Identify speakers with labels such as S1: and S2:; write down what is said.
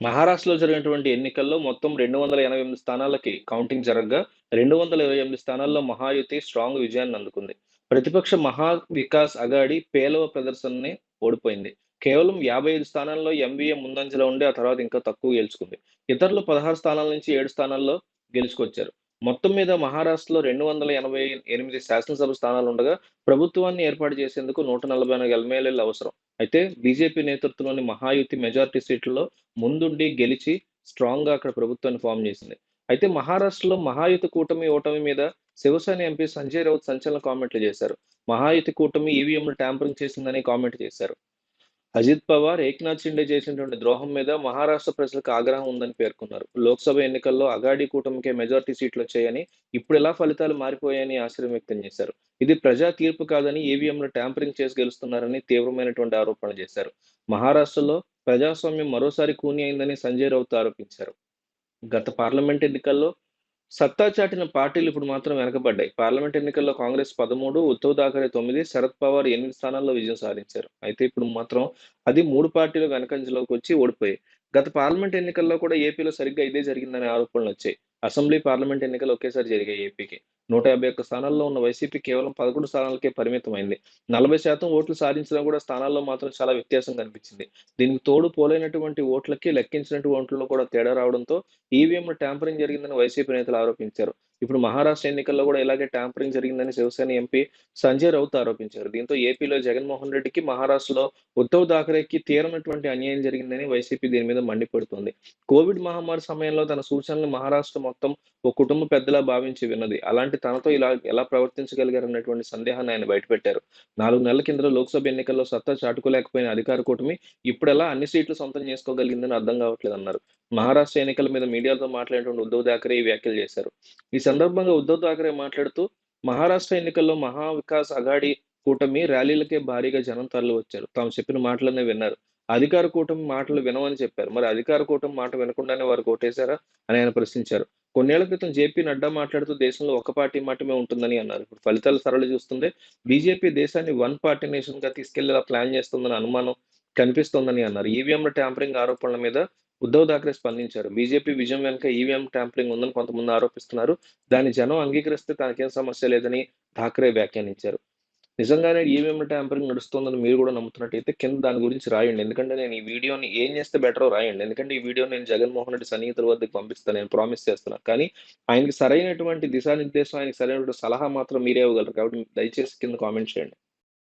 S1: మహారాష్ట్రలో జరిగినటువంటి ఎన్నికల్లో మొత్తం రెండు వందల ఎనభై ఎనిమిది స్థానాలకి కౌంటింగ్ జరగగా రెండు వందల ఇరవై ఎనిమిది స్థానాల్లో మహాయుతి స్ట్రాంగ్ విజయాన్ని అందుకుంది. ప్రతిపక్ష మహా వికాస్ అగాడి పేలవ ప్రదర్శనని ఓడిపోయింది. కేవలం యాభై ఐదు స్థానాల్లో ఎంవీఏ ముందంజలో ఉండి ఆ తర్వాత ఇంకా తక్కువ గెలుచుకుంది. ఇతరులు పదహారు స్థానాల నుంచి ఏడు స్థానాల్లో గెలుచుకొచ్చారు. మొత్తం మీద మహారాష్ట్రలో రెండు వందల ఎనభై ఎనిమిది శాసనసభ స్థానాలు ఉండగా ప్రభుత్వాన్ని ఏర్పాటు చేసేందుకు నూట నలభై నాలుగు ఎల్మేలు అవసరం. అయితే బీజేపీ నేతృత్వంలోని మహాయుతి మెజార్టీ సీట్లలో ముందుండి గెలిచి స్ట్రాంగ్గా అక్కడ ప్రభుత్వాన్ని ఫామ్ చేసింది. అయితే మహారాష్ట్రలో మహాయుతి కూటమి ఓటమి మీద శివసేన ఎంపీ సంజయ్ రౌత్ సంచలన కామెంట్లు చేశారు. మహాయుతి కూటమి ఈవీఎంలు ట్యాంపరింగ్ చేసిందని కామెంట్ చేశారు. అజిత్ పవార్ ఏక్నాథ్ షిండే చేసినటువంటి ద్రోహం మీద మహారాష్ట్ర ప్రజలకు ఆగ్రహం ఉందని పేర్కొన్నారు. లోక్సభ ఎన్నికల్లో అగాడి కూటమికే మెజార్టీ సీట్లు వచ్చాయని ఇప్పుడు ఎలా ఫలితాలు మారిపోయాయని ఆశ్చర్యం వ్యక్తం చేశారు. ఇది ప్రజా తీర్పు కాదని ఈవీఎంలు ట్యాంపరింగ్ చేసి గెలుస్తున్నారని తీవ్రమైనటువంటి ఆరోపణలు చేశారు. మహారాష్ట్రలో ప్రజాస్వామ్యం మరోసారి కూని అయిందని సంజయ్ రౌత్ ఆరోపించారు. గత పార్లమెంట్ ఎన్నికల్లో సత్తా చాటిన పార్టీలు ఇప్పుడు మాత్రం వెనకబడ్డాయి. పార్లమెంట్ ఎన్నికల్లో కాంగ్రెస్ పదమూడు ఉద్ధవ్ థాకరే తొమ్మిది శరద్ పవార్ ఎనిమిది స్థానాల్లో విజయం సాధించారు. అయితే ఇప్పుడు మాత్రం అది మూడు పార్టీలు వెనకంజలోకి వచ్చి ఓడిపోయాయి. గత పార్లమెంట్ ఎన్నికల్లో కూడా ఏపీలో సరిగ్గా ఇదే జరిగిందనే ఆరోపణలు వచ్చాయి. అసెంబ్లీ పార్లమెంట్ ఎన్నికలు ఒకేసారి జరిగాయి ఏపీకి. నూట యాభై ఒక్క స్థానాల్లో ఉన్న వైసీపీ కేవలం పదకొండు స్థానాలకే పరిమితమైంది. నలభై శాతం ఓట్లు సాధించినా కూడా స్థానాల్లో మాత్రం చాలా వ్యత్యాసం కనిపించింది. దీనికి తోడు పోలైనటువంటి ఓట్లకి లెక్కించినటువంటి ఓట్లలో కూడా తేడా రావడంతో ఈవీఎం ట్యాంపరింగ్ జరిగిందని వైసీపీ నేతలు ఆరోపించారు. ఇప్పుడు మహారాష్ట్ర ఎన్నికల్లో కూడా ఇలాగే ట్యాంపరింగ్ జరిగిందని శివసేన ఎంపీ సంజయ్ రౌత్ ఆరోపించారు. దీంతో ఏపీలో జగన్మోహన్ రెడ్డికి మహారాష్ట్రలో ఉద్ధవ్ థాకరేకి తీరనటువంటి అన్యాయం జరిగిందని వైసీపీ దీని మీద మండిపడుతుంది. కోవిడ్ మహమ్మారి సమయంలో తన సూచనలు మహారాష్ట్ర మొత్తం ఒక కుటుంబ పెద్దలా భావించి విన్నది. అలాంటి తనతో ఇలా ఎలా ప్రవర్తించగలిగారన్నటువంటి సందేహాన్ని ఆయన బయటపెట్టారు. నాలుగు నెలల కింద లోక్సభ ఎన్నికల్లో సత్తా చాటుకోలేకపోయిన అధికార కూటమి ఇప్పుడు ఎలా అన్ని సీట్లు సొంతం చేసుకోగలిగిందని అర్థం కావట్లేదు అన్నారు మహారాష్ట్ర ఎన్నికల మీద మీడియాతో మాట్లాడినటువంటి ఉద్ధవ్ థాకరే ఈ వ్యాఖ్యలు చేశారు. ఈ సందర్భంగా ఉద్ధవ్ థాకరే మాట్లాడుతూ మహారాష్ట్ర ఎన్నికల్లో మహా వికాస్ అఘాడి కూటమి ర్యాలీలకే భారీగా జనం తరలి వచ్చారు తాము చెప్పిన మాటలనే విన్నారు. అధికార కూటమి మాటలు వినవని చెప్పారు. మరి అధికార కూటమి మాట వినకుండానే వారు కోటేశారా అని ఆయన ప్రశ్నించారు. కొన్నేళ్ళ క్రితం జేపీ నడ్డా మాట్లాడుతూ దేశంలో ఒక పార్టీ మాత్రమే ఉంటుందని అన్నారు. ఇప్పుడు ఫలితాలు సరళి చూస్తుంటే బీజేపీ దేశాన్ని వన్ పార్టీ నేషన్గా తీసుకెళ్ళేలా ప్లాన్ చేస్తుందని అనుమానం కనిపిస్తోందని అన్నారు. ఈవీఎంల ట్యాంపరింగ్ ఆరోపణల మీద ఉద్ధవ్ థాక్రే స్పందించారు. బీజేపీ విజయం వెనుక ఈవీఎం ట్యాంపరింగ్ ఉందని కొంతమంది ఆరోపిస్తున్నారు. దాన్ని జనం అంగీకరిస్తే తనకేం సమస్య లేదని థాక్రే వ్యాఖ్యానించారు. నిజంగానే ఈవీఎం ట్యాంపరింగ్ నడుస్తుందని మీరు కూడా నమ్ముతున్నట్టయితే కింద దాని గురించి రాయండి. ఎందుకంటే నేను ఈ వీడియోని ఏం చేస్తే బెటరో రాయండి. ఎందుకంటే ఈ వీడియో నేను జగన్మోహన్ రెడ్డి సన్నిహితుల వద్దకు పంపిస్తాను నేను ప్రామిస్ చేస్తున్నాను కానీ ఆయనకి సరైనటువంటి దిశానిర్దేశం ఆయనకి సరైనటువంటి సలహా మాత్రం మీరే ఇవ్వగలరు. కాబట్టి దయచేసి కింద కామెంట్ చేయండి.